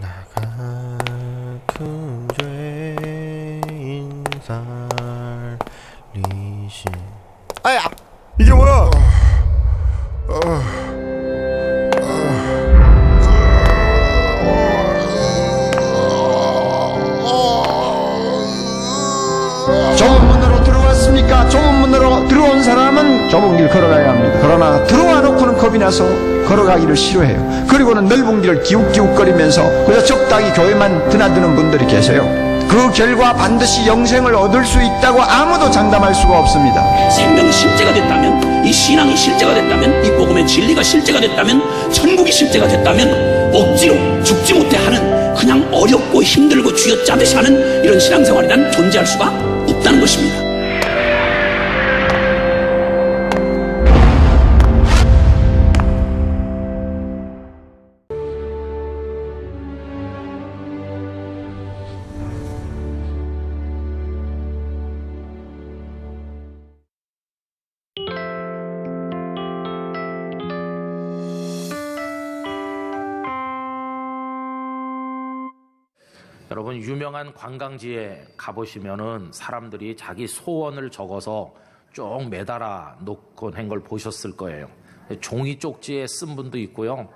같은 죄인 살리신 아야 이게 뭐야 좁은 문으로 들어왔습니까? 좁은 문으로 들어온 사람은 좁은 길 걸어가야 합니다. 그러나 들어와 놓고는 겁이 나서 걸어가기를 싫어해요. 그리고는 넓은 길을 기웃기웃거리면서 그저 적당히 교회만 드나드는 분들이 계세요. 그 결과 반드시 영생을 얻을 수 있다고 아무도 장담할 수가 없습니다. 생명이 실제가 됐다면 이 신앙이 실제가 됐다면 이 복음의 진리가 실제가 됐다면 천국이 실제가 됐다면 억지로 죽지 못해 하는 그냥 어렵고 힘들고 쥐어짜듯이 하는 이런 신앙생활이란 존재할 수가 없다는 것입니다. 유명한 관광지에 가보시면은 사람들이 자기 소원을 적어서 쭉 매달아 놓고 한걸 보셨을 거예요. 종이 쪽지에 쓴 분도 있고요.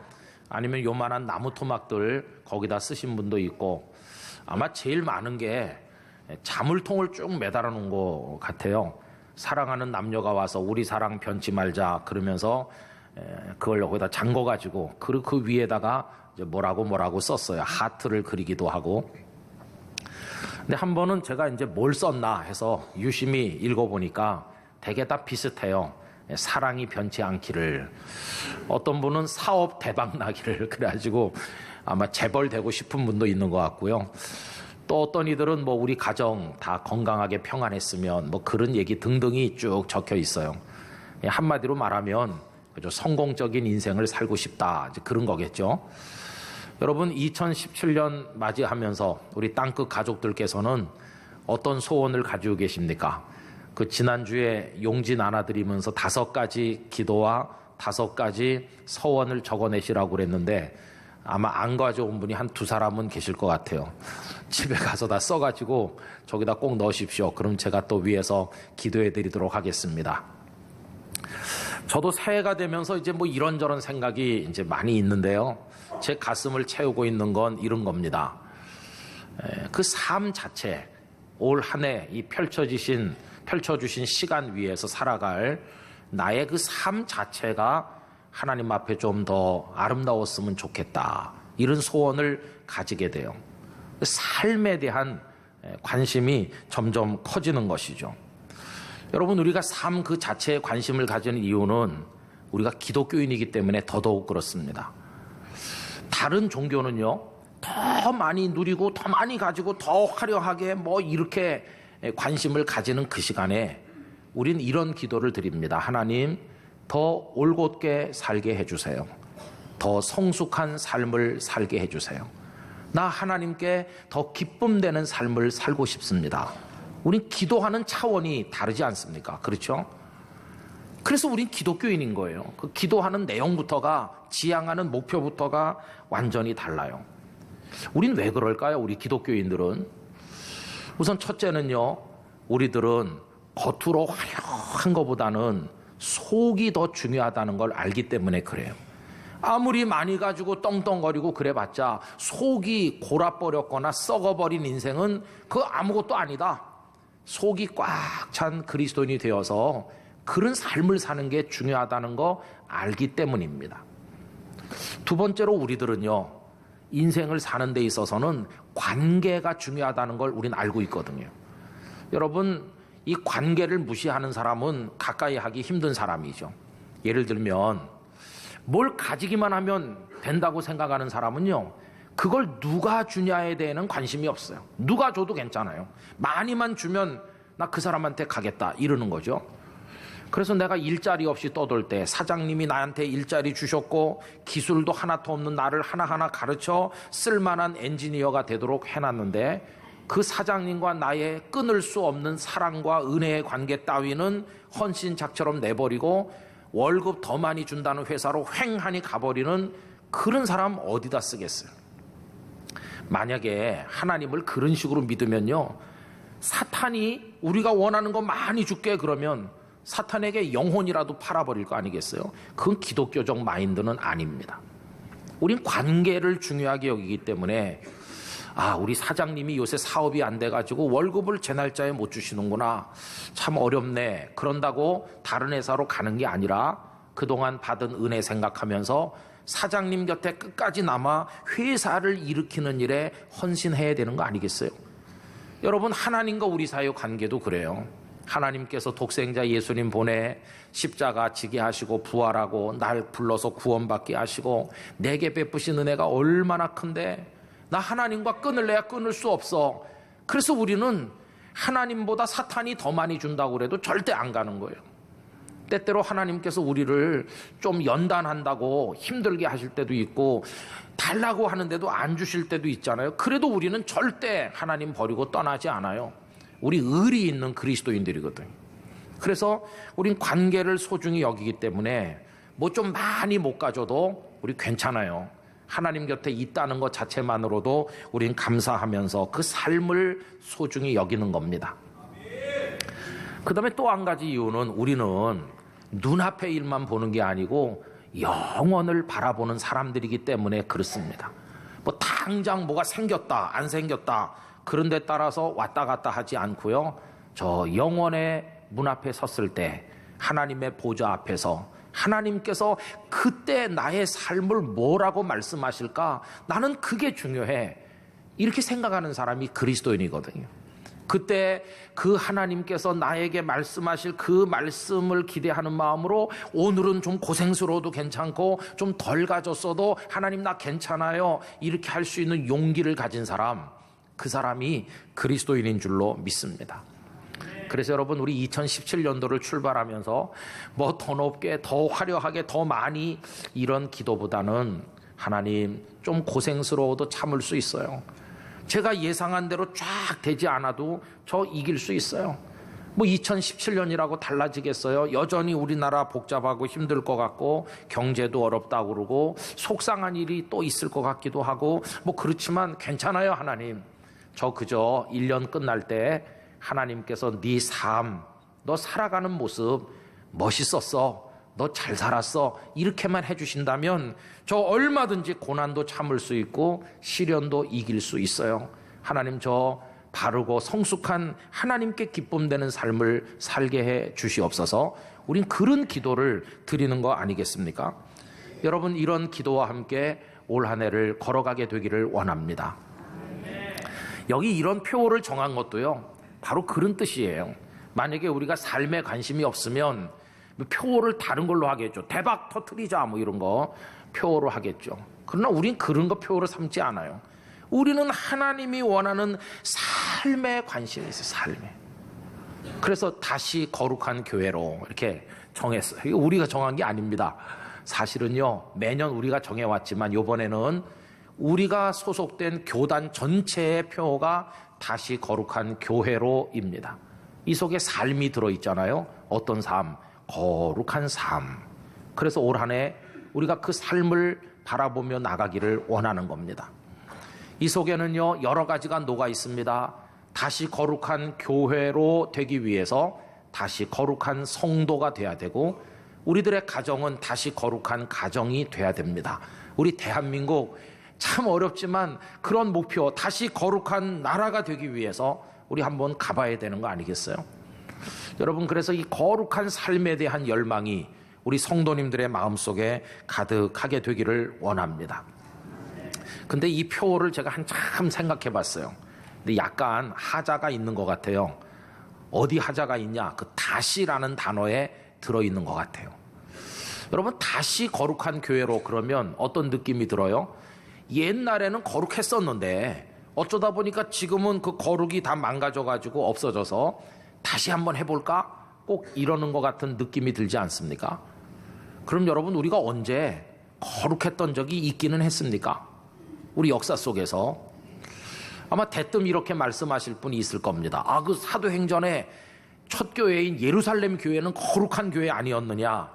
아니면 요만한 나무 토막들 거기다 쓰신 분도 있고 아마 제일 많은 게 자물통을 쭉 매달아 놓은 것 같아요. 사랑하는 남녀가 와서 우리 사랑 변치 말자 그러면서 에, 그걸 거기다 잠궈 가지고 그, 그 위에다가 뭐라고 뭐라고 썼어요. 하트를 그리기도 하고. 근데 한 번은 제가 이제 뭘 썼나 해서 유심히 읽어보니까 되게 다 비슷해요. 사랑이 변치 않기를. 어떤 분은 사업 대박 나기를. 그래가지고 아마 재벌 되고 싶은 분도 있는 것 같고요. 또 어떤 이들은 뭐 우리 가정 다 건강하게 평안했으면 뭐 그런 얘기 등등이 쭉 적혀 있어요. 예, 한마디로 말하면 그죠 성공적인 인생을 살고 싶다 그런 거겠죠. 여러분 2017년 맞이하면서 우리 땅끝 가족들께서는 어떤 소원을 가지고 계십니까? 그 지난주에 용지 나눠드리면서 다섯 가지 기도와 다섯 가지 서원을 적어내시라고 그랬는데 아마 안 가져온 분이 한 두 사람은 계실 것 같아요. 집에 가서 다 써가지고 저기다 꼭 넣으십시오. 그럼 제가 또 위에서 기도해 드리도록 하겠습니다. 저도 새해가 되면서 이제 뭐 이런저런 생각이 이제 많이 있는데요. 제 가슴을 채우고 있는 건 이런 겁니다. 그 삶 자체, 올 한 해 이 펼쳐지신, 펼쳐주신 시간 위에서 살아갈 나의 그 삶 자체가 하나님 앞에 좀 더 아름다웠으면 좋겠다. 이런 소원을 가지게 돼요. 그 삶에 대한 관심이 점점 커지는 것이죠. 여러분 우리가 삶 그 자체에 관심을 가지는 이유는 우리가 기독교인이기 때문에 더더욱 그렇습니다. 다른 종교는요 더 많이 누리고 더 많이 가지고 더 화려하게 뭐 이렇게 관심을 가지는 그 시간에 우린 이런 기도를 드립니다. 하나님 더 올곧게 살게 해주세요. 더 성숙한 삶을 살게 해주세요. 나 하나님께 더 기쁨 되는 삶을 살고 싶습니다. 우린 기도하는 차원이 다르지 않습니까? 그렇죠? 그래서 우린 기독교인인 거예요. 그 기도하는 내용부터가 지향하는 목표부터가 완전히 달라요. 우린 왜 그럴까요? 우리 기독교인들은 우선 첫째는요. 우리들은 겉으로 화려한 것보다는 속이 더 중요하다는 걸 알기 때문에 그래요. 아무리 많이 가지고 떵떵거리고 그래봤자 속이 골아버렸거나 썩어버린 인생은 그 아무것도 아니다. 속이 꽉 찬 그리스도인이 되어서 그런 삶을 사는 게 중요하다는 거 알기 때문입니다. 두 번째로 우리들은요, 인생을 사는 데 있어서는 관계가 중요하다는 걸 우리는 알고 있거든요. 여러분, 이 관계를 무시하는 사람은 가까이 하기 힘든 사람이죠. 예를 들면, 뭘 가지기만 하면 된다고 생각하는 사람은요, 그걸 누가 주냐에 대해는 관심이 없어요. 누가 줘도 괜찮아요. 많이만 주면 나 그 사람한테 가겠다 이러는 거죠. 그래서 내가 일자리 없이 떠돌 때 사장님이 나한테 일자리 주셨고 기술도 하나도 없는 나를 하나하나 가르쳐 쓸만한 엔지니어가 되도록 해놨는데 그 사장님과 나의 끊을 수 없는 사랑과 은혜의 관계 따위는 헌신작처럼 내버리고 월급 더 많이 준다는 회사로 횡하니 가버리는 그런 사람 어디다 쓰겠어요? 만약에 하나님을 그런 식으로 믿으면요. 사탄이 우리가 원하는 거 많이 줄게 그러면 사탄에게 영혼이라도 팔아버릴 거 아니겠어요? 그건 기독교적 마인드는 아닙니다. 우린 관계를 중요하게 여기기 때문에 아, 우리 사장님이 요새 사업이 안 돼가지고 월급을 제 날짜에 못 주시는구나. 참 어렵네. 그런다고 다른 회사로 가는 게 아니라 그동안 받은 은혜 생각하면서 사장님 곁에 끝까지 남아 회사를 일으키는 일에 헌신해야 되는 거 아니겠어요? 여러분, 하나님과 우리 사이의 관계도 그래요. 하나님께서 독생자 예수님 보내 십자가 지게 하시고 부활하고 날 불러서 구원받게 하시고 내게 베푸신 은혜가 얼마나 큰데 나 하나님과 끊을래야 끊을 수 없어. 그래서 우리는 하나님보다 사탄이 더 많이 준다고 그래도 절대 안 가는 거예요. 때때로 하나님께서 우리를 좀 연단한다고 힘들게 하실 때도 있고 달라고 하는데도 안 주실 때도 있잖아요. 그래도 우리는 절대 하나님 버리고 떠나지 않아요. 우리 의리 있는 그리스도인들이거든요. 그래서 우린 관계를 소중히 여기기 때문에 뭐 좀 많이 못 가져도 우리 괜찮아요. 하나님 곁에 있다는 것 자체만으로도 우린 감사하면서 그 삶을 소중히 여기는 겁니다. 그 다음에 또 한 가지 이유는 우리는 눈앞의 일만 보는 게 아니고 영원을 바라보는 사람들이기 때문에 그렇습니다. 뭐 당장 뭐가 생겼다, 안 생겼다, 그런 데 따라서 왔다 갔다 하지 않고요. 저 영원의 문 앞에 섰을 때 하나님의 보좌 앞에서 하나님께서 그때 나의 삶을 뭐라고 말씀하실까? 나는 그게 중요해. 이렇게 생각하는 사람이 그리스도인이거든요. 그때 그 하나님께서 나에게 말씀하실 그 말씀을 기대하는 마음으로 오늘은 좀 고생스러워도 괜찮고 좀 덜 가졌어도 하나님 나 괜찮아요. 이렇게 할 수 있는 용기를 가진 사람, 그 사람이 그리스도인인 줄로 믿습니다. 그래서 여러분 우리 2017년도를 출발하면서 뭐 더 높게 더 화려하게 더 많이 이런 기도보다는 하나님 좀 고생스러워도 참을 수 있어요. 제가 예상한 대로 쫙 되지 않아도 저 이길 수 있어요. 뭐 2017년이라고 달라지겠어요? 여전히 우리나라 복잡하고 힘들 것 같고 경제도 어렵다고 그러고 속상한 일이 또 있을 것 같기도 하고 뭐 그렇지만 괜찮아요, 하나님. 저 그저 1년 끝날 때 하나님께서 네 삶, 너 살아가는 모습 멋있었어. 너 잘 살았어. 이렇게만 해주신다면 저 얼마든지 고난도 참을 수 있고 시련도 이길 수 있어요. 하나님 저 바르고 성숙한 하나님께 기쁨 되는 삶을 살게 해 주시옵소서. 우린 그런 기도를 드리는 거 아니겠습니까? 여러분 이런 기도와 함께 올 한 해를 걸어가게 되기를 원합니다. 여기 이런 표어를 정한 것도요. 바로 그런 뜻이에요. 만약에 우리가 삶에 관심이 없으면 표어를 다른 걸로 하겠죠. 대박 터트리자 뭐 이런 거 표어로 하겠죠. 그러나 우린 그런 거 표어로 삼지 않아요. 우리는 하나님이 원하는 삶에 관심이 있어요. 삶에. 그래서 다시 거룩한 교회로 이렇게 정했어요. 우리가 정한 게 아닙니다. 사실은요, 매년 우리가 정해왔지만 이번에는 우리가 소속된 교단 전체의 표어가 다시 거룩한 교회로입니다. 이 속에 삶이 들어있잖아요. 어떤 삶? 거룩한 삶. 그래서 올 한 해 우리가 그 삶을 바라보며 나가기를 원하는 겁니다. 이 속에는요, 여러 가지가 녹아 있습니다. 다시 거룩한 교회로 되기 위해서 다시 거룩한 성도가 돼야 되고, 우리들의 가정은 다시 거룩한 가정이 돼야 됩니다. 우리 대한민국 참 어렵지만 그런 목표, 다시 거룩한 나라가 되기 위해서 우리 한번 가봐야 되는 거 아니겠어요? 여러분, 그래서 이 거룩한 삶에 대한 열망이 우리 성도님들의 마음속에 가득하게 되기를 원합니다. 근데 이 표어를 제가 한참 생각해 봤어요. 근데 약간 하자가 있는 것 같아요. 어디 하자가 있냐? 그 다시라는 단어에 들어있는 것 같아요. 여러분, 다시 거룩한 교회로 그러면 어떤 느낌이 들어요? 옛날에는 거룩했었는데 어쩌다 보니까 지금은 그 거룩이 다 망가져가지고 없어져서 다시 한번 해볼까? 꼭 이러는 것 같은 느낌이 들지 않습니까? 그럼 여러분, 우리가 언제 거룩했던 적이 있기는 했습니까? 우리 역사 속에서 아마 대뜸 이렇게 말씀하실 분이 있을 겁니다. 아, 그 사도행전에 첫 교회인 예루살렘 교회는 거룩한 교회 아니었느냐?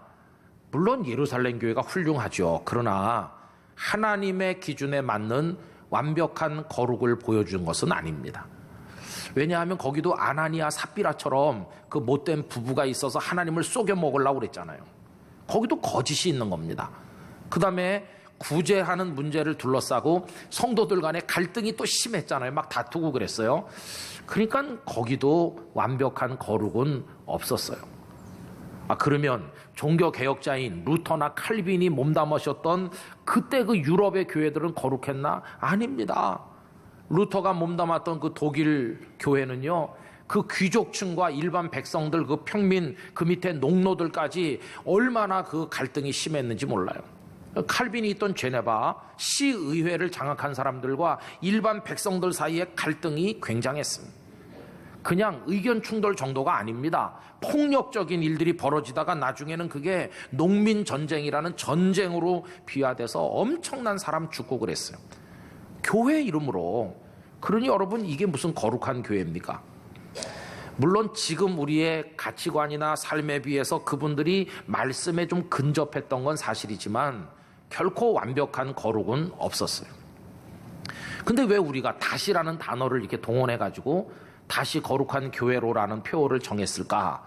물론 예루살렘 교회가 훌륭하죠. 그러나 하나님의 기준에 맞는 완벽한 거룩을 보여준 것은 아닙니다. 왜냐하면 거기도 아나니아 삽비라처럼 그 못된 부부가 있어서 하나님을 속여 먹으려고 그랬잖아요. 거기도 거짓이 있는 겁니다. 그 다음에 구제하는 문제를 둘러싸고 성도들 간에 갈등이 또 심했잖아요. 막 다투고 그랬어요. 그러니까 거기도 완벽한 거룩은 없었어요. 아, 그러면 종교 개혁자인 루터나 칼빈이 몸담으셨던 그때 그 유럽의 교회들은 거룩했나? 아닙니다. 루터가 몸담았던 그 독일 교회는요, 그 귀족층과 일반 백성들, 그 평민, 그 밑에 농노들까지 얼마나 그 갈등이 심했는지 몰라요. 칼빈이 있던 제네바 시의회를 장악한 사람들과 일반 백성들 사이의 갈등이 굉장했습니다. 그냥 의견 충돌 정도가 아닙니다. 폭력적인 일들이 벌어지다가 나중에는 그게 농민 전쟁이라는 전쟁으로 비화돼서 엄청난 사람 죽고 그랬어요. 교회 이름으로. 그러니 여러분 이게 무슨 거룩한 교회입니까? 물론 지금 우리의 가치관이나 삶에 비해서 그분들이 말씀에 좀 근접했던 건 사실이지만 결코 완벽한 거룩은 없었어요. 근데 왜 우리가 다시라는 단어를 이렇게 동원해 가지고 다시 거룩한 교회로라는 표어를 정했을까?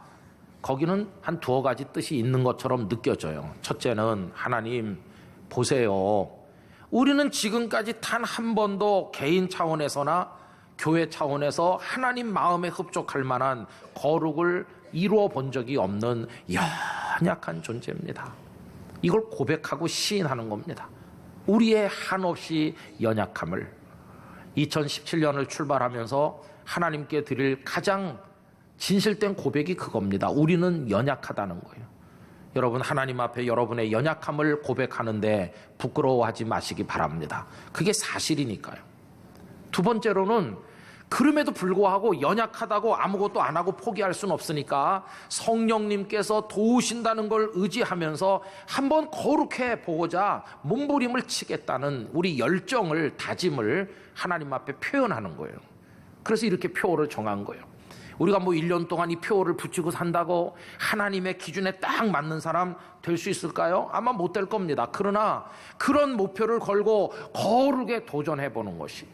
거기는 한 두어 가지 뜻이 있는 것처럼 느껴져요. 첫째는 하나님 보세요. 우리는 지금까지 단 한 번도 개인 차원에서나 교회 차원에서 하나님 마음에 흡족할 만한 거룩을 이루어 본 적이 없는 연약한 존재입니다. 이걸 고백하고 시인하는 겁니다. 우리의 한없이 연약함을 2017년을 출발하면서 하나님께 드릴 가장 진실된 고백이 그겁니다. 우리는 연약하다는 거예요. 여러분 하나님 앞에 여러분의 연약함을 고백하는데 부끄러워하지 마시기 바랍니다. 그게 사실이니까요. 두 번째로는 그럼에도 불구하고 연약하다고 아무것도 안 하고 포기할 수는 없으니까 성령님께서 도우신다는 걸 의지하면서 한번 거룩해 보고자 몸부림을 치겠다는 우리 열정을 다짐을 하나님 앞에 표현하는 거예요. 그래서 이렇게 표어를 정한 거예요. 우리가 뭐 1년 동안 이 표어를 붙이고 산다고 하나님의 기준에 딱 맞는 사람 될 수 있을까요? 아마 못 될 겁니다. 그러나 그런 목표를 걸고 거룩에 도전해 보는 것이에요.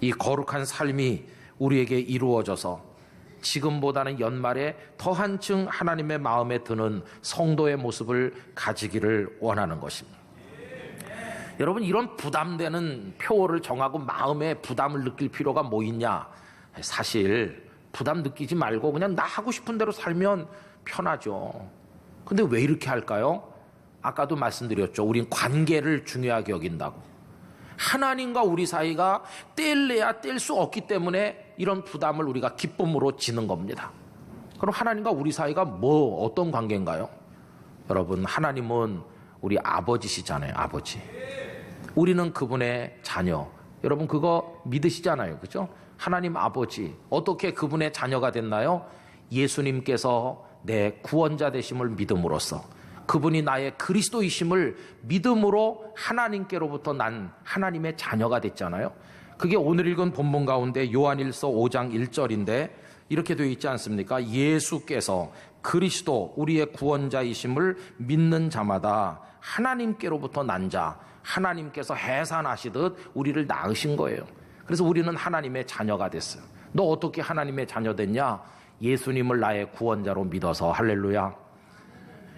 이 거룩한 삶이 우리에게 이루어져서 지금보다는 연말에 더 한층 하나님의 마음에 드는 성도의 모습을 가지기를 원하는 것입니다. 여러분 이런 부담되는 표어를 정하고 마음에 부담을 느낄 필요가 뭐 있냐? 사실 부담 느끼지 말고 그냥 나 하고 싶은 대로 살면 편하죠. 근데 왜 이렇게 할까요? 아까도 말씀드렸죠. 우린 관계를 중요하게 여긴다고. 하나님과 우리 사이가 뗄래야 뗄 수 없기 때문에 이런 부담을 우리가 기쁨으로 지는 겁니다. 그럼 하나님과 우리 사이가 뭐 어떤 관계인가요? 여러분 하나님은 우리 아버지시잖아요. 아버지. 우리는 그분의 자녀. 여러분 그거 믿으시잖아요. 그죠? 하나님 아버지. 어떻게 그분의 자녀가 됐나요? 예수님께서 내 구원자 되심을 믿음으로써 그분이 나의 그리스도이심을 믿음으로 하나님께로부터 난 하나님의 자녀가 됐잖아요. 그게 오늘 읽은 본문 가운데 요한일서 5장 1절인데 이렇게 되어 있지 않습니까? 예수께서 그리스도 우리의 구원자이심을 믿는 자마다 하나님께로부터 난 자, 하나님께서 해산하시듯 우리를 낳으신 거예요. 그래서 우리는 하나님의 자녀가 됐어요. 너 어떻게 하나님의 자녀 됐냐? 예수님을 나의 구원자로 믿어서 할렐루야.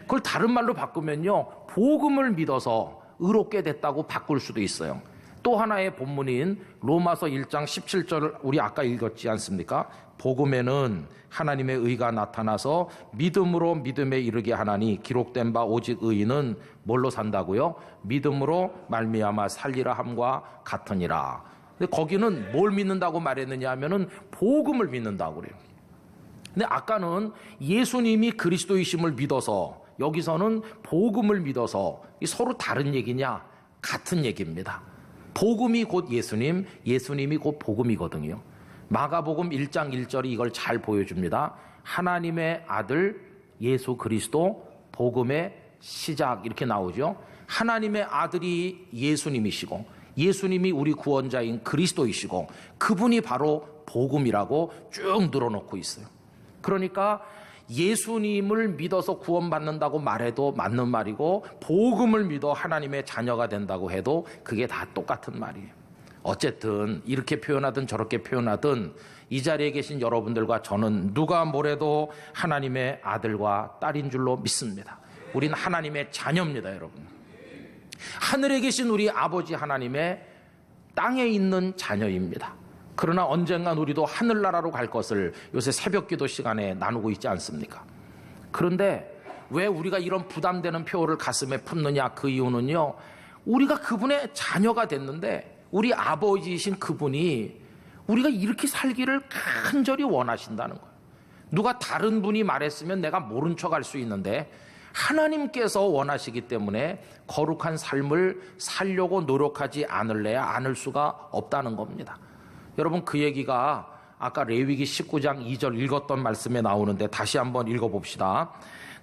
그걸 다른 말로 바꾸면요. 복음을 믿어서 의롭게 됐다고 바꿀 수도 있어요. 또 하나의 본문인 로마서 1장 17절을 우리 아까 읽었지 않습니까? 복음에는 하나님의 의가 나타나서 믿음으로 믿음에 이르게 하나니 기록된 바 오직 의인은 뭘로 산다고요? 믿음으로 말미암아 살리라 함과 같으니라. 근데 거기는 뭘 믿는다고 말했느냐 하면은 복음을 믿는다고 그래요. 근데 아까는 예수님이 그리스도이심을 믿어서 여기서는 복음을 믿어서 서로 다른 얘기냐? 같은 얘기입니다. 복음이 곧 예수님, 예수님이 곧 복음이거든요. 마가복음 1장 1절이 이걸 잘 보여줍니다. 하나님의 아들 예수 그리스도 복음의 시작 이렇게 나오죠. 하나님의 아들이 예수님이시고 예수님이 우리 구원자인 그리스도이시고 그분이 바로 복음이라고 쭉 늘어놓고 있어요. 그러니까 예수님을 믿어서 구원받는다고 말해도 맞는 말이고 복음을 믿어 하나님의 자녀가 된다고 해도 그게 다 똑같은 말이에요. 어쨌든 이렇게 표현하든 저렇게 표현하든 이 자리에 계신 여러분들과 저는 누가 뭐래도 하나님의 아들과 딸인 줄로 믿습니다. 우린 하나님의 자녀입니다, 여러분. 하늘에 계신 우리 아버지 하나님의 땅에 있는 자녀입니다. 그러나 언젠간 우리도 하늘나라로 갈 것을 요새 새벽 기도 시간에 나누고 있지 않습니까? 그런데 왜 우리가 이런 부담되는 표를 가슴에 품느냐 그 이유는요. 우리가 그분의 자녀가 됐는데 우리 아버지이신 그분이 우리가 이렇게 살기를 간절히 원하신다는 거예요. 누가 다른 분이 말했으면 내가 모른 척할 수 있는데 하나님께서 원하시기 때문에 거룩한 삶을 살려고 노력하지 않을래야 않을 수가 없다는 겁니다. 여러분 그 얘기가 아까 레위기 19장 2절 읽었던 말씀에 나오는데 다시 한번 읽어봅시다.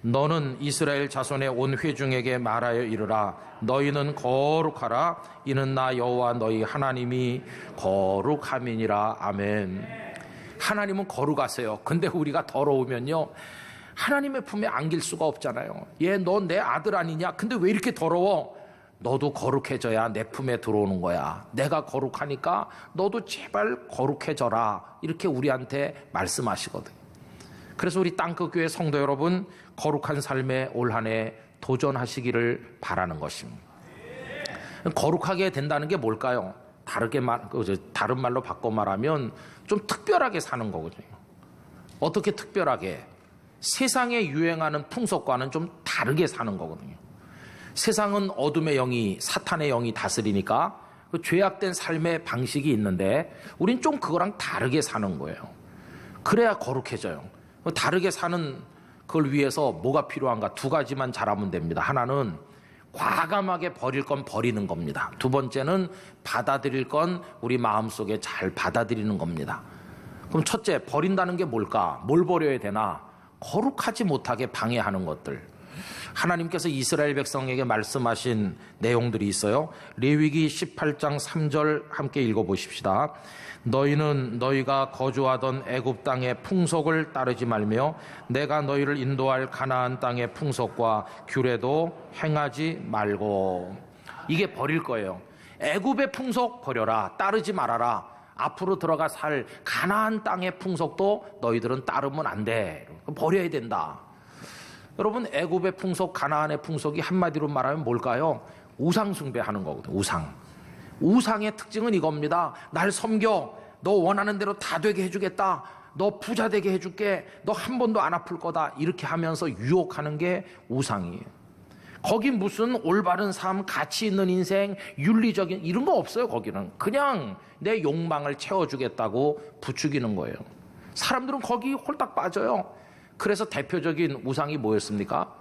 너는 이스라엘 자손의 온 회중에게 말하여 이르라 너희는 거룩하라 이는 나 여호와 너희 하나님이 거룩함이니라 아멘. 하나님은 거룩하세요. 근데 우리가 더러우면요. 하나님의 품에 안길 수가 없잖아요. 얘 너 내 아들 아니냐? 근데 왜 이렇게 더러워? 너도 거룩해져야 내 품에 들어오는 거야. 내가 거룩하니까 너도 제발 거룩해져라. 이렇게 우리한테 말씀하시거든. 그래서 우리 땅끝교회 성도 여러분 거룩한 삶에 올 한 해 도전하시기를 바라는 것입니다. 거룩하게 된다는 게 뭘까요? 다르게 말, 그, 저, 다른 말로 바꿔 말하면 좀 특별하게 사는 거거든요. 어떻게 특별하게? 세상에 유행하는 풍속과는 좀 다르게 사는 거거든요. 세상은 어둠의 영이, 사탄의 영이 다스리니까 그 죄악된 삶의 방식이 있는데 우린 좀 그거랑 다르게 사는 거예요. 그래야 거룩해져요. 다르게 사는 그걸 위해서 뭐가 필요한가 두 가지만 잘하면 됩니다. 하나는 과감하게 버릴 건 버리는 겁니다. 두 번째는 받아들일 건 우리 마음속에 잘 받아들이는 겁니다. 그럼 첫째, 버린다는 게 뭘까? 뭘 버려야 되나? 거룩하지 못하게 방해하는 것들. 하나님께서 이스라엘 백성에게 말씀하신 내용들이 있어요. 레위기 18장 3절 함께 읽어 보십시다. 너희는 너희가 거주하던 애굽 땅의 풍속을 따르지 말며 내가 너희를 인도할 가나안 땅의 풍속과 규례도 행하지 말고 이게 버릴 거예요. 애굽의 풍속 버려라. 따르지 말아라. 앞으로 들어가 살 가나안 땅의 풍속도 너희들은 따르면 안 돼. 버려야 된다. 여러분 애굽의 풍속, 가나안의 풍속이 한마디로 말하면 뭘까요? 우상 숭배하는 거거든요. 우상. 우상의 특징은 이겁니다. 날 섬겨. 너 원하는 대로 다 되게 해주겠다. 너 부자 되게 해줄게. 너 한 번도 안 아플 거다. 이렇게 하면서 유혹하는 게 우상이에요. 거기 무슨 올바른 삶, 가치 있는 인생, 윤리적인 이런 거 없어요. 거기는 그냥 내 욕망을 채워주겠다고 부추기는 거예요. 사람들은 거기 홀딱 빠져요. 그래서 대표적인 우상이 뭐였습니까?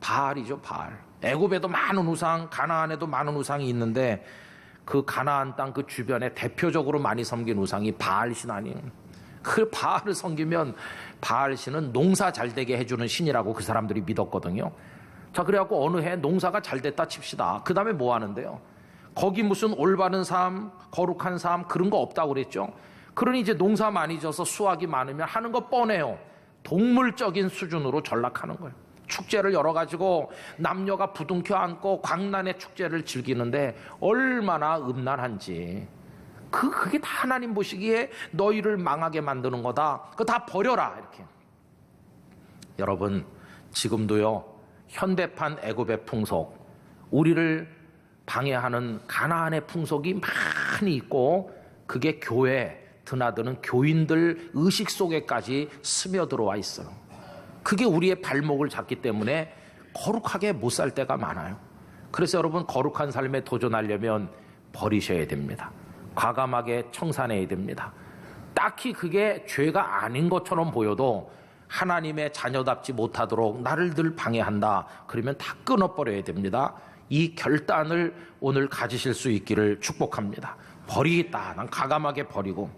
바알이죠, 바알. 애굽에도 많은 우상, 가나안에도 많은 우상이 있는데 그 가나안 땅 그 주변에 대표적으로 많이 섬긴 우상이 바알 신 아니에요. 그 바알을 섬기면 바알 신은 농사 잘 되게 해주는 신이라고 그 사람들이 믿었거든요. 자, 그래갖고 어느 해 농사가 잘 됐다 칩시다. 그 다음에 뭐 하는데요? 거기 무슨 올바른 삶, 거룩한 삶, 그런 거 없다고 그랬죠? 그러니 이제 농사 많이 져서 수확이 많으면 하는 거 뻔해요. 동물적인 수준으로 전락하는 거예요. 축제를 열어가지고 남녀가 부둥켜 안고 광란의 축제를 즐기는데 얼마나 음란한지. 그, 그게 다 하나님 보시기에 너희를 망하게 만드는 거다. 그거 다 버려라. 이렇게. 여러분, 지금도요, 현대판 애굽의 풍속, 우리를 방해하는 가나안의 풍속이 많이 있고, 그게 교회, 드나드는 교인들 의식 속에까지 스며들어와 있어요. 그게 우리의 발목을 잡기 때문에 거룩하게 못 살 때가 많아요. 그래서 여러분 거룩한 삶에 도전하려면 버리셔야 됩니다. 과감하게 청산해야 됩니다. 딱히 그게 죄가 아닌 것처럼 보여도 하나님의 자녀답지 못하도록 나를 늘 방해한다. 그러면 다 끊어버려야 됩니다. 이 결단을 오늘 가지실 수 있기를 축복합니다. 버리겠다. 난 과감하게 버리고.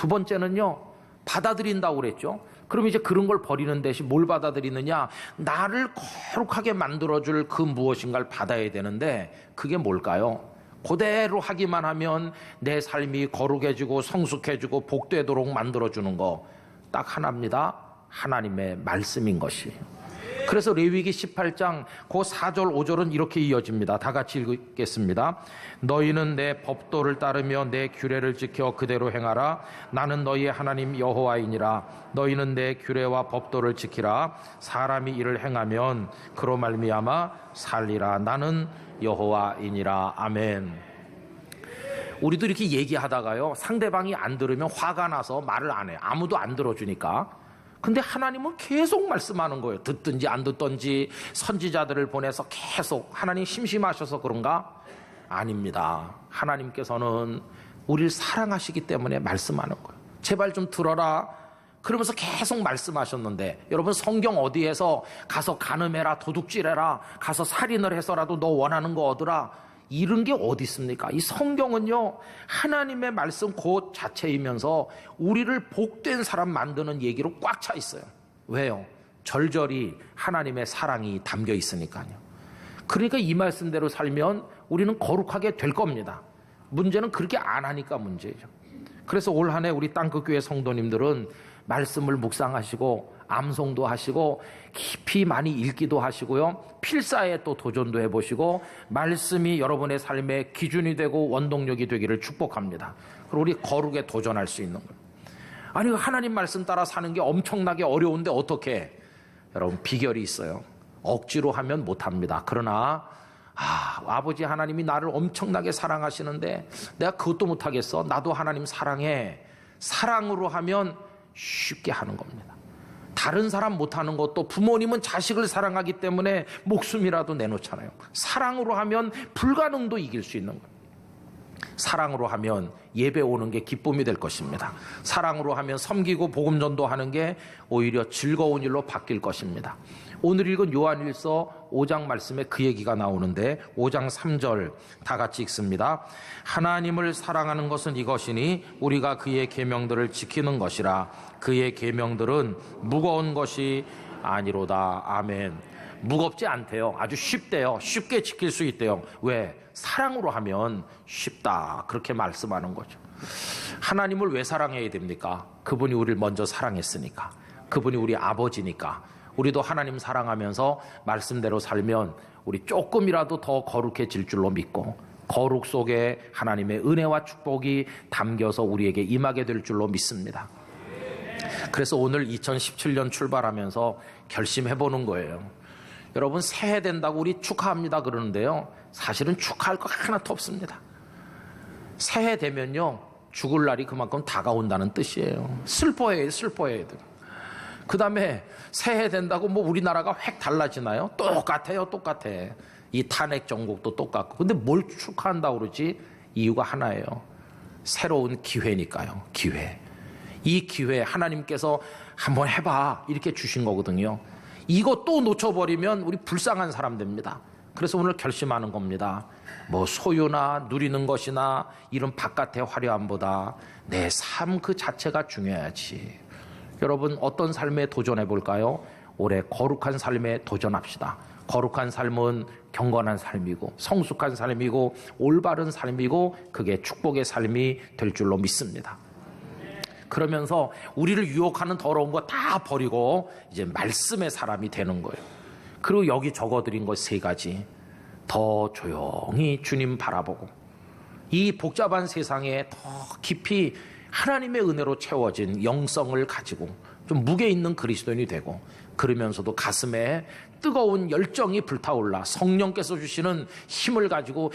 두 번째는요, 받아들인다고 그랬죠. 그럼 이제 그런 걸 버리는 대신 뭘 받아들이느냐? 나를 거룩하게 만들어줄 그 무엇인가를 받아야 되는데, 그게 뭘까요? 그대로 하기만 하면 내 삶이 거룩해지고 성숙해지고 복되도록 만들어주는 거 딱 하나입니다. 하나님의 말씀인 것이에요. 그래서 레위기 18장 그 4절 5절은 이렇게 이어집니다. 다 같이 읽겠습니다. 너희는 내 법도를 따르며 내 규례를 지켜 그대로 행하라. 나는 너희의 하나님 여호와이니라. 너희는 내 규례와 법도를 지키라. 사람이 이를 행하면 그로 말미암아 살리라. 나는 여호와이니라. 아멘. 우리도 이렇게 얘기하다가요 상대방이 안 들으면 화가 나서 말을 안 해. 아무도 안 들어주니까. 근데 하나님은 계속 말씀하는 거예요. 듣든지 안 듣든지 선지자들을 보내서 계속 하나님 심심하셔서 그런가? 아닙니다. 하나님께서는 우리를 사랑하시기 때문에 말씀하는 거예요. 제발 좀 들어라. 그러면서 계속 말씀하셨는데 여러분 성경 어디에서 가서 간음해라 도둑질해라 가서 살인을 해서라도 너 원하는 거 얻으라 이런 게 어디 있습니까? 이 성경은요 하나님의 말씀 그 자체이면서 우리를 복된 사람 만드는 얘기로 꽉 차 있어요. 왜요? 절절히 하나님의 사랑이 담겨 있으니까요. 그러니까 이 말씀대로 살면 우리는 거룩하게 될 겁니다. 문제는 그렇게 안 하니까 문제죠. 그래서 올 한 해 우리 땅끝교회 성도님들은 말씀을 묵상하시고 암송도 하시고 깊이 많이 읽기도 하시고요. 필사에 또 도전도 해보시고 말씀이 여러분의 삶의 기준이 되고 원동력이 되기를 축복합니다. 그리고 우리 거룩에 도전할 수 있는 거예요. 아니 하나님 말씀 따라 사는 게 엄청나게 어려운데 어떻게? 여러분 비결이 있어요. 억지로 하면 못합니다. 그러나 아, 아버지 하나님이 나를 엄청나게 사랑하시는데 내가 그것도 못하겠어. 나도 하나님 사랑해. 사랑으로 하면 쉽게 하는 겁니다. 다른 사람 못하는 것도 부모님은 자식을 사랑하기 때문에 목숨이라도 내놓잖아요. 사랑으로 하면 불가능도 이길 수 있는 거예요. 사랑으로 하면 예배 오는 게 기쁨이 될 것입니다. 사랑으로 하면 섬기고 복음 전도하는 게 오히려 즐거운 일로 바뀔 것입니다. 오늘 읽은 요한일서 5장 말씀에 그 얘기가 나오는데 5장 3절 다 같이 읽습니다. 하나님을 사랑하는 것은 이것이니 우리가 그의 계명들을 지키는 것이라 그의 계명들은 무거운 것이 아니로다. 아멘. 무겁지 않대요. 아주 쉽대요. 쉽게 지킬 수 있대요. 왜? 사랑으로 하면 쉽다. 그렇게 말씀하는 거죠. 하나님을 왜 사랑해야 됩니까? 그분이 우리를 먼저 사랑했으니까. 그분이 우리 아버지니까. 우리도 하나님 사랑하면서 말씀대로 살면 우리 조금이라도 더 거룩해질 줄로 믿고 거룩 속에 하나님의 은혜와 축복이 담겨서 우리에게 임하게 될 줄로 믿습니다. 그래서 오늘 2017년 출발하면서 결심해 보는 거예요. 여러분 새해 된다고 우리 축하합니다 그러는데요. 사실은 축하할 거 하나도 없습니다. 새해 되면요. 죽을 날이 그만큼 다가온다는 뜻이에요. 슬퍼해요, 슬퍼해요. 그 다음에 새해 된다고 뭐 우리나라가 획 달라지나요? 똑같아요, 똑같아. 이 탄핵 정국도 똑같고. 근데 뭘 축하한다고 그러지? 이유가 하나예요. 새로운 기회니까요, 기회. 이 기회 하나님께서 한번 해봐. 이렇게 주신 거거든요. 이거 또 놓쳐버리면 우리 불쌍한 사람 됩니다. 그래서 오늘 결심하는 겁니다. 뭐 소유나 누리는 것이나 이런 바깥의 화려함보다 내 삶 그 자체가 중요하지. 여러분 어떤 삶에 도전해 볼까요? 올해 거룩한 삶에 도전합시다. 거룩한 삶은 경건한 삶이고 성숙한 삶이고 올바른 삶이고 그게 축복의 삶이 될 줄로 믿습니다. 그러면서 우리를 유혹하는 더러운 거 다 버리고 이제 말씀의 사람이 되는 거예요. 그리고 여기 적어드린 것 세 가지. 더 조용히 주님 바라보고 이 복잡한 세상에 더 깊이 하나님의 은혜로 채워진 영성을 가지고 좀 무게 있는 그리스도인이 되고 그러면서도 가슴에 뜨거운 열정이 불타올라 성령께서 주시는 힘을 가지고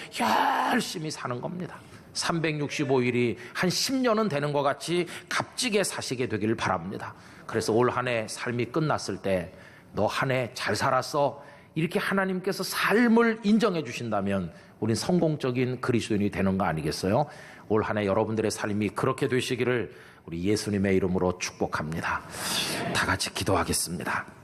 열심히 사는 겁니다. 365일이 한 10년은 되는 것 같이 값지게 사시게 되기를 바랍니다. 그래서 올 한 해 삶이 끝났을 때 너 한 해 잘 살았어. 이렇게 하나님께서 삶을 인정해 주신다면 우린 성공적인 그리스도인이 되는 거 아니겠어요? 올 한 해 여러분들의 삶이 그렇게 되시기를 우리 예수님의 이름으로 축복합니다. 다 같이 기도하겠습니다.